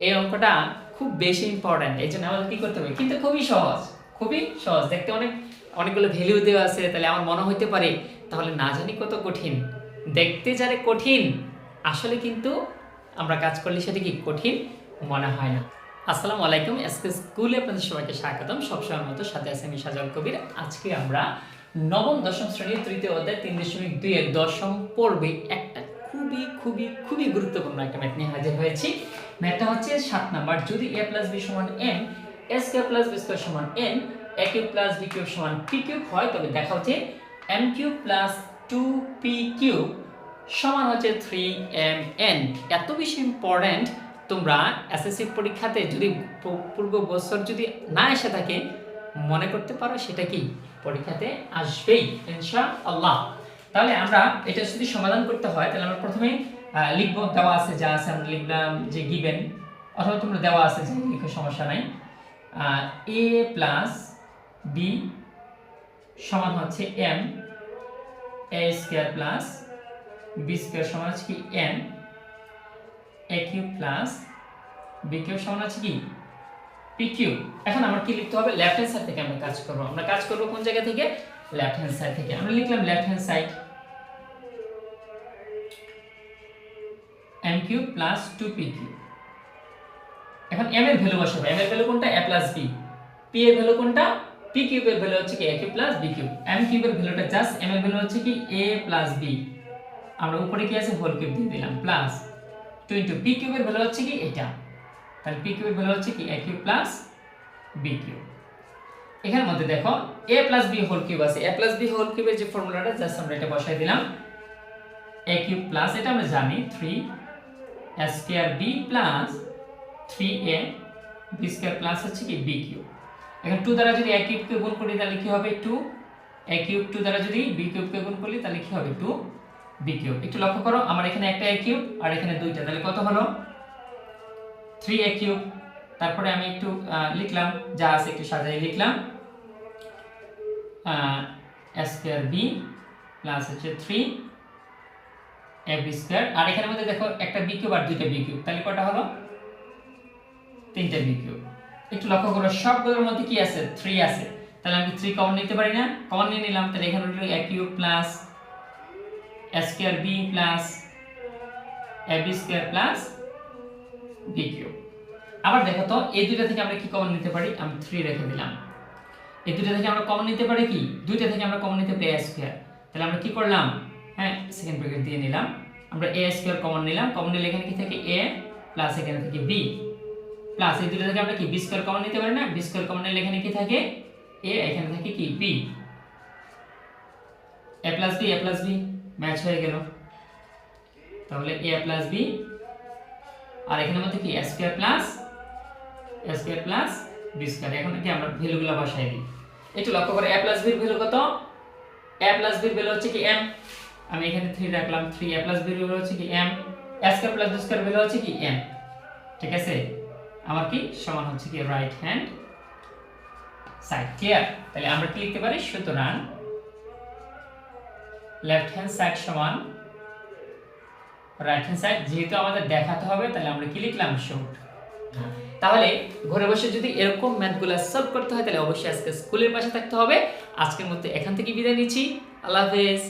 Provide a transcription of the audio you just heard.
এই অঙ্কটা খুব বেশি ইম্পর্ট্যান্ট এই জন্য আমাদের কি করতে হবে? কিন্তু খুবই সহজ খুবই সহজ। দেখতে অনেক, অনেকগুলো ভ্যালু দেওয়া আছে, তাহলে আমার মনে হইতে পারে, তাহলে না জানি কত কঠিন। দেখতে যারে কঠিন, আসলে কিন্তু আমরা কাজ করলে সেটা কি কঠিন মনে হয় না। আসসালামু আলাইকুম এসকে স্কুলে আপনাদের সবাইকে স্বাগতম। সবসময় মতো সাথে আছে আমি সাজাল কবির। আজকে আমরা নবম, দশম শ্রেণির তৃতীয় অধ্যায় তিন দশমিক দুই দশম পর্বে একটা খুবই খুবই খুবই গুরুত্বপূর্ণ একটা ম্যাথ নিয়ে হাজির হয়েছি। ম্যাথটা হচ্ছে সাত নাম্বার। যদি এ প্লাস বি সমান এন এস কে প্লাস বি স্কোয়ার সমান N A cube plus B cube সমান পি কিউব হয়, তবে দেখা হচ্ছে M cube plus two P cube সমান হচ্ছে থ্রি এম এন এত বেশি ইম্পর্ট্যান্ট তোমরা এসএসসি পরীক্ষাতে যদি পূর্ব বছর যদি না এসে থাকে, মনে করতে পারো সেটা কি? পরীক্ষাতে আসবেই ইনশা আল্লাহ তাহলে আমরা এটা যদি সমাধান করতে হয়, তাহলে আমরা প্রথমে লিখব, দেওয়া আছে যা আছে আমরা লিখলাম যে গিভেন অথবা তোমরা দেওয়া আছে যে লিখো, সমস্যা নাই। এ প্লাস বি সমান হচ্ছে M A square plus B square সমান হচ্ছে কি M A cube plus B cube সমান আছে কি পি কিউব এখন আমার কি লিখতে হবে? লেফট হ্যান্ড সাইড থেকে আমরা কাজ করব। আমরা কাজ করব কোন জায়গা থেকে? লেফট হ্যান্ড সাইড থেকে। আমরা লিখলাম left hand side cube plus two P cube এখন এম এর ভ্যালু বসাবো। এম এর ভ্যালু কোনটা? এ প্লাস বি পি এর ভ্যালু কোনটা? পি কিউবের ভ্যালু হচ্ছে কি? A cube plus B cube M কিউবের ভ্যালুটা জাস্ট এম এর ভ্যালু হচ্ছে কি? এ প্লাস বি আমরা উপরে কি আছে? হোল কিউব দিয়ে দিলাম। প্লাস টু ইন্টু পি কিউবের ভ্যালু হচ্ছে কি? এটা। তাহলে পি কিউবের ভ্যালু হচ্ছে কি? A cube plus B cube এখানের মধ্যে দেখো A plus B whole cube আছে। এ প্লাস বি হোল কিউবের যে ফর্মুলাটা জাস্ট আমরা এটা বসাই দিলাম। এ কিউব প্লাস এটা আমরা জানি three square B plus three A B square plus হচ্ছে কি বি কিউব এখন টু দ্বারা যদি এ কিউবকে গুণ করি, তাহলে কি হবে টু এ কিউব টু দ্বারা যদি বি কিউবকে গুণ করি, তাহলে কি হবে টু বি কিউব একটু লক্ষ্য করো, আমার এখানে একটা এ কিউব আর এখানে দুইটা। তাহলে কত হলো? থ্রি এ কিউব তারপরে আমি একটু লিখলাম, যা আছে একটু সাজাই লিখলাম। স্কোয়ার বি প্লাস হচ্ছে থ্রি এ বি স্কোয়ার আর এখানের মধ্যে দেখো একটা বি কিউব আর দুইটা বি কিউব তাহলে কটা হলো? তিনটা বি কিউব একটু লক্ষ্য করো, সবগুলোর মধ্যে কি আছে? থ্রি আছে। তাহলে আমি থ্রি কমন নিতে পারি না। কমন নিয়ে নিলাম। তাহলে এখানে হলো A cube plus square B plus A B square plus B cube আবার দেখো তো, এই দুইটা থেকে আমরা কি কমন নিতে পারি? আমি থ্রি রেখে দিলাম। এই দুইটা থেকে আমরা কমন নিতে পারি কি? দুইটা থেকে আমরা কমন নিতে পারি স্কোয়ার তাহলে আমরা কি করলাম? হ্যাঁ সেকেন্ড ব্র্যাকেট দিয়ে নিলাম। আমরা এ স্কোয়ার কমন নিলাম। কমন নিলে এখানে কি থাকে? এ প্লাস এখানে থেকে বি প্লাস এই দুটো থেকে আমরা কি বি স্কোয়ার কমন নিতে পারি না? বি স্কোয়ার কমন নিলে এখানে কি থাকে? এ এখানে থাকে কি? B A plus B A plus B match হয়ে গেল। তাহলে এ প্লাস বি আর এখানের মধ্যে কি? A square plus A square plus B square এখন কি আমরা ভ্যালুগুলো বসাই দিই। একটু লক্ষ্য করে এ প্লাস বির ভ্যালু কত? এ প্লাস বির ভ্যালু হচ্ছে কি এম আমি এখানে থ্রি রাখলাম থ্রি এ প্লাস হচ্ছে কি M square plus B square হচ্ছে কি এম ঠিক আছে? আমার কি সমান হচ্ছে কি রাইট হ্যান্ড সাইড ক্লিয়ার তাহলে আমরা কি লিখতে পারি? সুতরাং লেফট হ্যান্ড সাইড সমান রাইট হ্যান্ড সাইড যেহেতু আমাদের দেখাতে হবে, তাহলে আমরা কি লিখলাম? শর্ট তাহলে ঘরে বসে যদি এরকম ম্যাথগুলো সলভ করতে হয়, তাহলে অবশ্যই আজকে স্কুলের পাশে থাকতে হবে। আজকের মধ্যে এখান থেকে বিদায় নিচ্ছি। আল্লাহ হাফেজ।